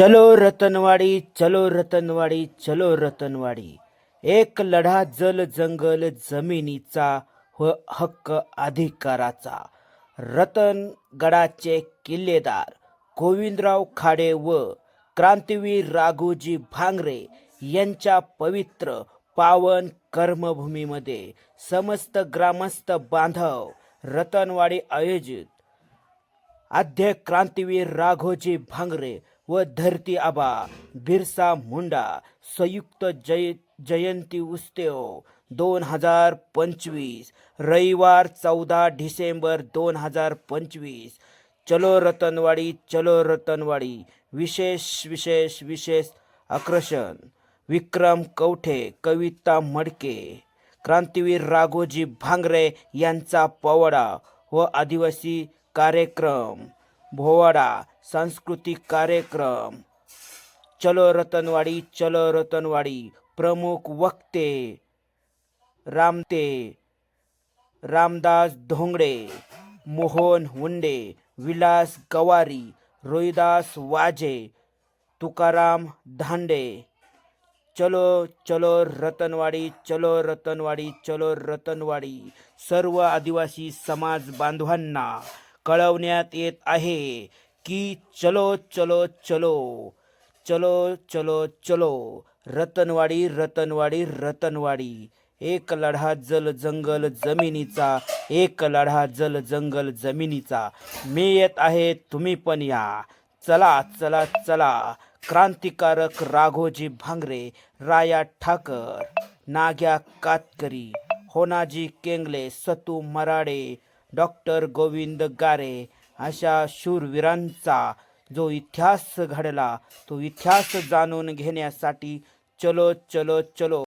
चलो रतनवाडी चलो रतनवाडी चलो रतनवाडी. एक लढा जल जंगल जमिनीचा व हक्क अधिकाराचा. रतनगडाचे किल्लेदार गोविंदराव खाडे व क्रांतीवीर राघोजी भांगरे यांच्या पवित्र पावन कर्मभूमीमध्ये समस्त ग्रामस्थ बांधव रतनवाडी आयोजित. आद्य क्रांतीवीर राघोजी भांगरे व धरती आबा बिरसा मुंडा संयुक्त जय जयंती उत्सव दोन हजार पंचवीस रविवार चौदा डिसेंबर दोन हजार पंचवीस चलो रतनवाडी चलो रतनवाडी विशेष विशेष विशेष आकर्षण विक्रम कवठे कविता मडके क्रांतीवीर राघोजी भांगरे यांचा पोवाडा व आदिवासी कार्यक्रम भोवाडा सांस्कृतिक कार्यक्रम. चलो रतनवाडी चलो रतनवाडी. प्रमुख वक्ते रामते रामदास धोंगडे मोहन हुंडे विलास गवारी रोहिदास वाजे तुकाराम धांडे. चलो चलो रतनवाडी चलो रतनवाडी चलो रतनवाडी. सर्व आदिवासी समाज बांधवांना कळवण्यात येत आहे. की चलो चलो चलो. चलो चलो चलो. रतनवाडी रतनवाडी रतनवाडी. एक लढा जल जंगल जमिनीचा एक लढा जल जंगल जमिनीचा. मी येत आहे तुम्ही पण या. चला चला चला. क्रांतिकारक राघोजी भांगरे राया ठाकर. नाग्या कातकरी. होनाजी केंगले सतू मराडे. डॉक्टर गोविंद गारे. अशा शूरवीरांचा जो इतिहास घडला तो इतिहास जाणून घेण्यासाठी चलो चलो चलो.